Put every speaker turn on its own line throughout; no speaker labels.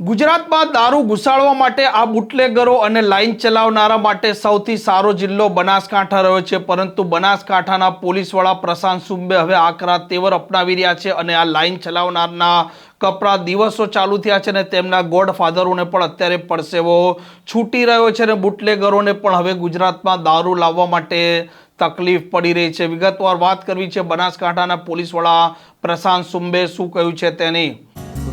ગુજરાતમાં દારૂ ઘુસાડવા માટે આ બુટલેગરો અને લાઇન ચલાવનારા માટે સૌથી સારો જિલ્લો બનાસકાંઠા રહ્યો છે. પરંતુ બનાસકાંઠાના પોલીસવાળા પ્રશાંત સુંબે હવે આકરા તેવર અપનાવી રહ્યા છે અને આ લાઇન ચલાવનારના કપરા દિવસો ચાલુ થયા છે અને તેમના ગોડફાધરોને પણ અત્યારે પડસેવો છૂટી રહ્યો છે અને બુટલેગરોને પણ હવે ગુજરાતમાં દારૂ લાવવા માટે તકલીફ પડી રહી છે. વિગતવાર વાત કરવી છે બનાસકાંઠાના પોલીસવાળા પ્રશાંત સુંબે શું કહ્યું છે તેની?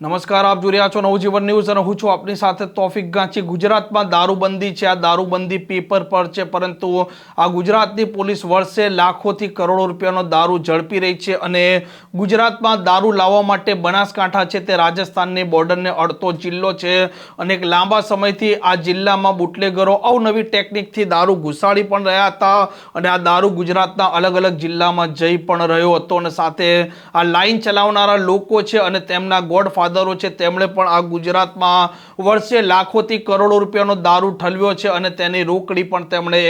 નમસ્કાર, આપ જોઈ રહ્યા છો નવજીવન ન્યૂઝ અને હું છું આપની સાથે તોફિક ગાંચી. ગુજરાતમાં દારૂબંધી છે. આ દારૂબંધી પેપર પર છે, પરંતુ આ ગુજરાતની પોલીસ વર્ષે લાખોથી કરોડો રૂપિયાનો દારૂ ઝડપી રહી છે અને ગુજરાતમાં દારૂ લાવવા માટે બનાસકાંઠા છે તે રાજસ્થાનની બોર્ડરને અડતો જિલ્લો છે અને એક લાંબા સમયથી આ જિલ્લામાં બુટલેગરો અવનવી ટેકનિકથી દારૂ ઘુસાડી પણ રહ્યા હતા અને આ દારૂ ગુજરાતના અલગ અલગ જિલ્લામાં જઈ પણ રહ્યો હતો અને સાથે આ લાઈન ચલાવનારા લોકો છે અને તેમના ગોડ ફાધરો છે. તેમણે પણ આ ગુજરાતમાં વર્ષે લાખોથી કરોડો રૂપિયાનો દારૂ ઠલવ્યો છે અને તેની રોકડી પણ તેમણે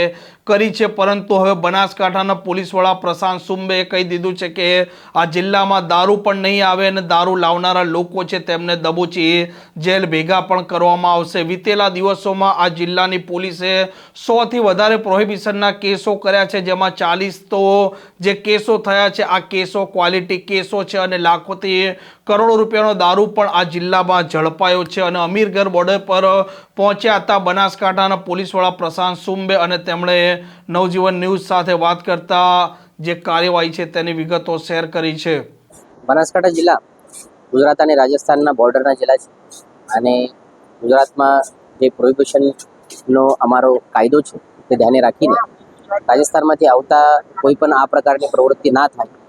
કરી છે. પરંતુ હવે બનાસકાંઠાના પોલીસવાળા પ્રશાંત સુંબે કહી દીધું છે કે આ જિલ્લામાં દારૂ પણ નહીં આવે અને દારૂ લાવનારા લોકો છે તેમને દબોચી જેલ ભેગા પણ કરવામાં આવશે. વીતેલા દિવસોમાં આ જિલ્લાની પોલીસે સોથી વધારે પ્રોહિબિશનના કેસો કર્યા છે, જેમાં ચાલીસ તો જે કેસો થયા છે, આ કેસો ક્વોલિટી કેસો છે અને લાખોથી કરોડો રૂપિયાનો દારૂ પણ આ જિલ્લામાં ઝડપાયો છે અને અમીરગઢ બોર્ડર પર પહોંચ્યા હતા બનાસકાંઠાના પોલીસવાળા પ્રશાંત સુંબે અને તેમણે નવજીવન ન્યૂઝ સાથે વાત કરતા જે કાર્યવાહી છે તેની વિગતો શેર કરી છે.
બનાસકાંઠા જિલ્લા ગુજરાત અને રાજસ્થાનના બોર્ડરના જિલ્લા છે અને ગુજરાતમાં જે પ્રોહિબિશનનો અમારો કાયદો છે તે ધ્યાને રાખીને રાજસ્થાનમાંથી આવતા કોઈ પણ આ પ્રકારની પ્રવૃત્તિ ના થાય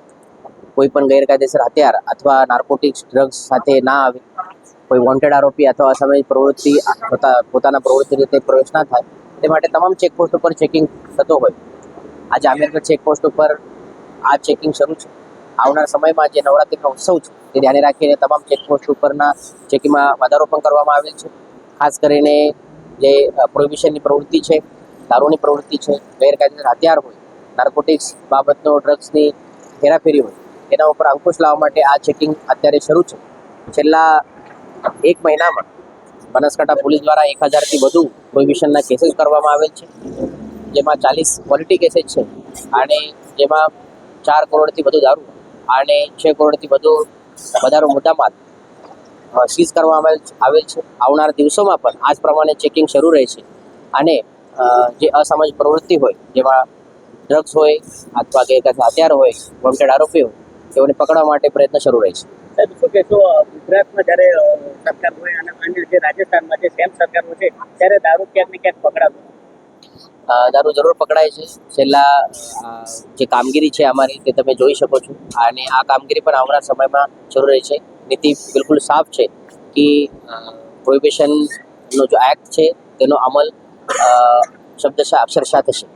કોઈ પણ ગેરકાયદેસર હથિયાર અથવા નાર્કોટિક્સ ડ્રગ્સ સાથે ના આવે, કોઈ વોન્ટેડ આરોપી અથવા અસામાજિક પ્રવૃત્તિ પોતા પોતાના પ્રવૃત્તિ રીતે પ્રવેશ ના થાય, તે માટે તમામ ચેકપોસ્ટ ઉપર ચેકિંગ થતો હોય. આજે આમેરગઢ ચેકપોસ્ટ ઉપર આ ચેકિંગ શરૂ છે. આવનાર સમયમાં જે નવરાત્રિનો ઉત્સવ છે, તે ધ્યાને રાખીને તમામ ચેકપોસ્ટ ઉપરના ચેકિંગમાં વધારો પણ કરવામાં આવેલ છે. ખાસ કરીને જે પ્રોહિબિશનની પ્રવૃત્તિ છે, દારૂની પ્રવૃત્તિ છે, ગેરકાયદેસર હથિયાર હોય નાર્કોટિક્સ બાબતનો ડ્રગ્સની હેરાફેરી હોય એના ઉપર અંકુશ લાવવા માટે આ ચેકિંગ અત્યારે શરૂ છે. છેલ્લા એક મહિનામાં બનાસકાંઠા પોલીસ દ્વારા એક હજારથી વધુ પ્રોહિબિશનના કેસીસ કરવામાં આવેલ છે. જેમાં ચાલીસ ક્વોલિટી કેસીસ છે અને જેમાં ચાર કરોડથી વધુ દારૂ અને છ કરોડથી વધુ વધારો મુદ્દામાલ સીઝ કરવામાં આવેલ છે આવનાર દિવસોમાં પણ આ જ પ્રમાણે ચેકિંગ શરૂ રહે છે. અને જે અસામાજિક પ્રવૃત્તિ હોય, જેમાં ડ્રગ્સ હોય અથવા કે હથિયાર હોય વોન્ટેડ આરોપી હોય તેઓને પકડવા માટે પ્રયત્ન શરૂ રહે છે.
સાહેબ શું કહેશો ગુજરાતમાં જ્યારે સરકાર હોય અને અન્ય જે રાજસ્થાનમાં જે સેમ સરકારો છે ત્યારે દારૂ ક્યાંક ને ક્યાંક પકડાતો
દારૂ જરૂર પકડાય છે. છેલ્લા જે કામગીરી છે અમારી તે તમે જોઈ શકો છો. અને આ કામગીરી પણ આવનાર સમયમાં જરૂર રહે છે. નીતિ બિલકુલ સાફ છે કે પ્રોહિબિશનનો જો એક્ટ છે તેનો અમલ શબ્દશા અક્ષરશા થશે.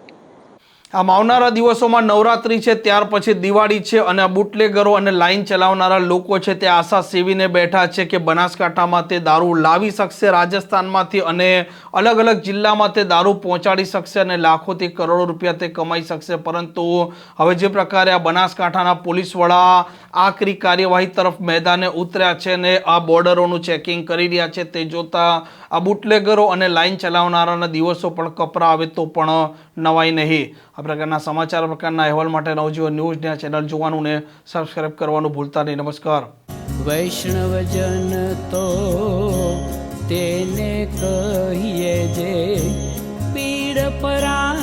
આમ આવનારા દિવસોમાં નવરાત્રી છે, ત્યાર પછી દિવાળી છે અને આ બુટલેગરો અને લાઈન ચલાવનારા લોકો છે તે આશા સેવીને બેઠા છે કે બનાસકાંઠામાં તે દારૂ લાવી શકશે રાજસ્થાનમાંથી અને અલગ અલગ જિલ્લામાં તે દારૂ પહોંચાડી શકશે અને લાખોથી કરોડો રૂપિયા તે કમાઈ શકશે. પરંતુ હવે જે પ્રકારે આ બનાસકાંઠાના પોલીસ વડા આકરી કાર્યવાહી તરફ મેદાને ઉતર્યા છે અને આ બોર્ડરોનું ચેકિંગ કરી રહ્યા છે, તે જોતાં આ બુટલેગરો અને લાઈન ચલાવનારાના દિવસો પણ કપરા આવે તો પણ નવાઈ નહીં. આ પ્રકારના સમાચાર પ્રકારના અહેવાલ માટે નવજીવન ન્યૂઝની ચેનલ જોવાનું ને સબસ્ક્રાઈબ કરવાનું ભૂલતા નહીં. નમસ્કાર.
વૈષ્ણવજન તો તેને કહીએ જે પીડ પરા